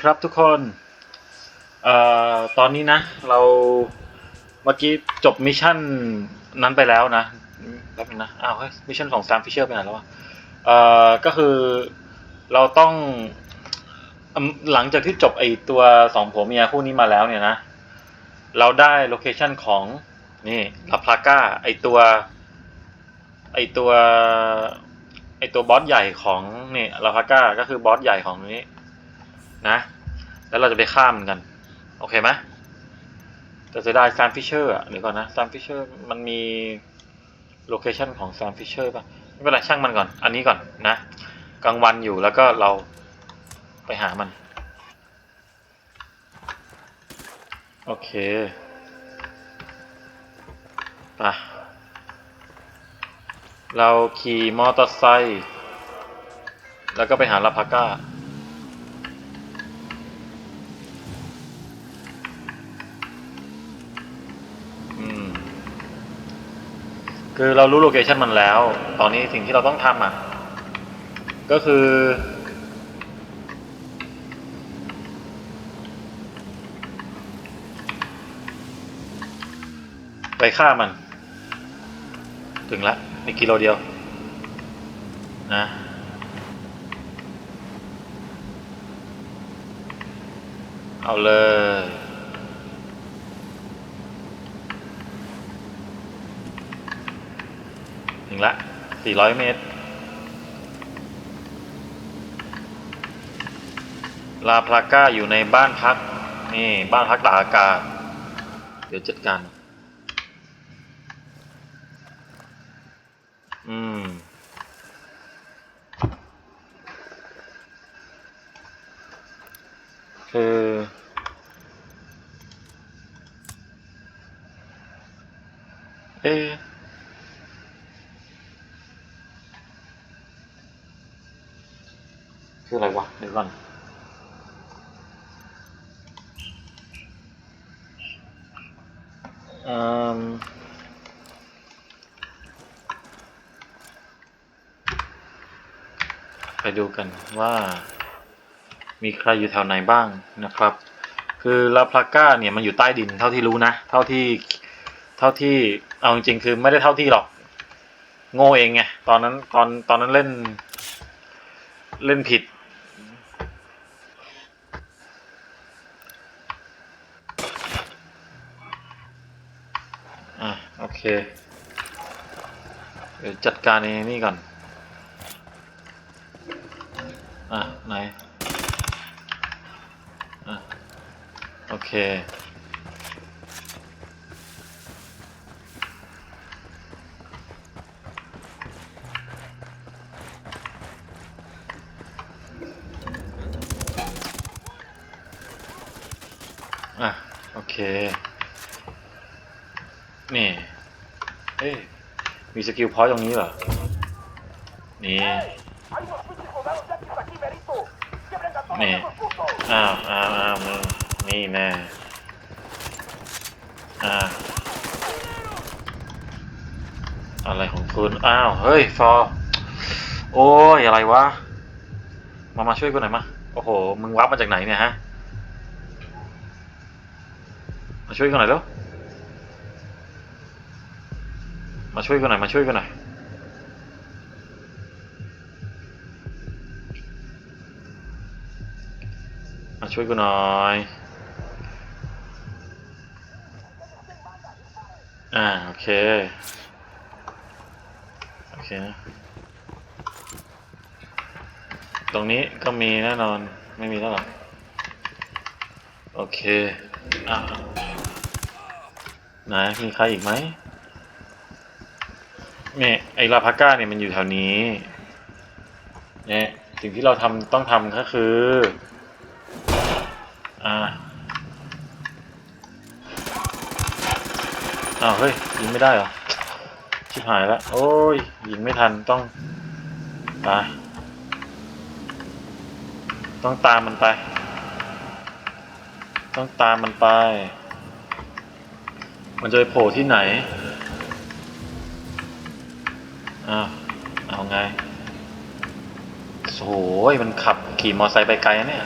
ครับทุกคนเอ่อตอนนี้นะ เราเมื่อกี้จบมิชชั่นนั้นไปแล้วนะแป๊บนึงนะอ้าวเฮ้ยมิชชั่นของ Sam Fisher ไปไหนแล้ววะเอ่อก็คือเราต้องหลังจากที่จบไอตัวสองผัวเมียคู่นี้มาแล้วเนี่ยนะ เราได้โลเคชันของนี่ลาพลาก้าไอตัวไอตัวไอตัวบอสใหญ่ของนี่ลาพลาก้าก็คือบอสใหญ่ของนี้ นะ แล้วเราจะไปฆ่ามกัน โอเคไหมแต่จะได้ซามฟิชเชอร์อะเดี๋ยวก่อนนะซามฟิชเชอร์มันมีโลเคชันของซามฟิชเชอร์ป่ะไม่เป็นไรช่างมันก่อน อันนี้ก่อนนะกลางวันอยู่แล้วก็เราไปหามัน โอเคไปเราขี่มอเตอร์ไซค์แล้วก็ไปหาลาพาก้า คือเรารู้โลเคชันมันแล้ว ตอนนี้สิ่งที่เราต้องทำอะ ก็คือ ไปฆ่ามัน ถึงละอีกิโลเดียว นะเอาเลย ถึงละ400เมตร ลาพลาก้าอยู่ในบ้านพัก นี่บ้านพักตากอากาศ เดี๋ยวจัดการอืมคือเอ๊ คืออะไรวะ เดี๋ยวก่อน อืมไปดูกันว่า มีใครอยู่แถวไหนบ้างนะครับ คือลาพลาก้าเนี่ยมันอยู่ใต้ดินเท่าที่รู้นะ เท่าที่เท่าที่เอาจริงๆคือไม่ได้เท่าที่หรอก โง่เองไงตอนนั้นตอนตอนนั้นเล่น เล่นผิด อะโอ เคเดี๋ยวจัดการในนี่ก่อน อะ ไหน อะ โอเค อะ โอเค นี่ เอ้ย มีสกิลพอยต์ตรงนี้เหรอ นี่ Hay unos pinches soldados yanquis aquí, Merito. ¡Quiebren a todos Ni. esos putos! อ้าวอ้าวอ้าวมึงนี่แน่อ่าอะไรของคุณ อ้าว เฮ้ย ฟอโอ้ย อะไรวะ มา มาช่วยกูหน่อยมา โอ้โห มึงวับมาจากไหนเนี่ยฮะ มาช่วยกันหน่อยเร็ว มาช่วยกันหน่อย มาช่วยกันหน่อยมาช่วยกูหน่อย อ่า โอเค โอเคนะ ตรงนี้ก็มีแน่นอน ไม่มีแล้วหรอ โอเค อะไหนมีใครอีกไหม เนี่ยไอลาพาก้าเนี่ยมันอยู่แถวนี้เนี่ยสิ่งที่เราทำต้องทำก็คืออ่าอ้าวเฮ้ยยิงไม่ได้เหรอชิบหายแล้วโอ้ยยิงไม่ทันต้องไปต้องตามมันไป ต้องตามมันไป มันจะไปโผล่ที่ไหน อ้าวเอาไงโอ้ยมันขับขี่มอเตอร์ไซค์ไปไกลเนี่ย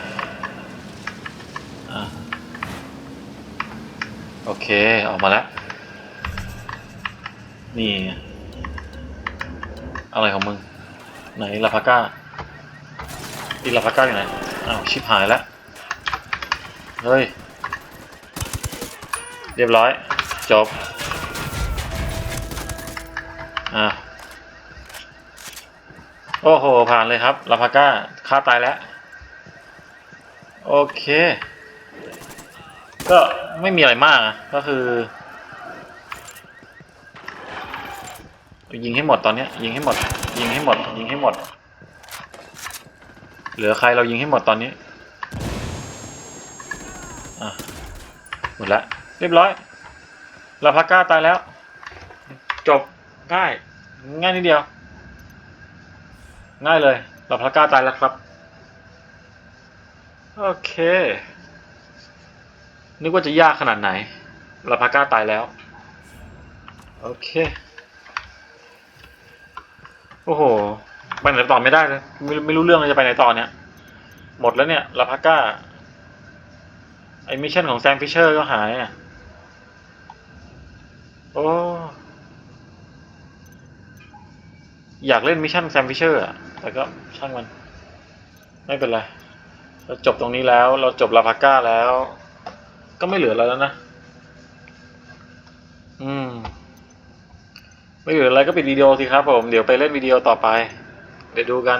อโอเค ออกมาแล้ว นี่ อะไรของมึง ไหนลาพาก้าอีลาพาก้าอยู่ไหนอ้าวชิบหายแล้ว เฮ้ย เรียบร้อย จบ อ่า โอ้โห ผ่านเลยครับลาพาก้าฆ่าตายแล้ว โอเค ก็ไม่มีอะไรมากก็คือ ยิงให้หมดตอนนี้ยิงให้หมด ยิงให้หมด ยิงให้หมด เหลือใครเรายิงให้หมดตอนนี้อะหมดละเรียบร้อยลาพาก้าตายแล้ว จบง่ายง่ายนิดเดียว ง่ายเลยลาพาก้าตายแล้วครับ โอเค นึกว่าจะยากขนาดไหนลาพาก้าตายแล้ว โอเค โอ้โห ไปไหนต่อไม่ได้เลย ไม่ไม่รู้เรื่องเลยจะไปไหนต่อเนี่ย หมดแล้วเนี่ยลาพาก้า ไอมิชชั่นของแซมฟิชเชอร์ก็หายอะ โอ้ อยากเล่นมิชชั่นแซมฟิชเชอร์อะ แต่ก็ช่างมัน ไม่เป็นไร เราจบตรงนี้แล้ว เราจบลาพาก้าแล้ว ก็ไม่เหลืออะไรแล้วนะ อืม ไม่เหลืออะไรก็ปิดวิดีโอสิครับผม เดี๋ยวไปเล่นวิดีโอต่อไป เดี๋ยวดูกัน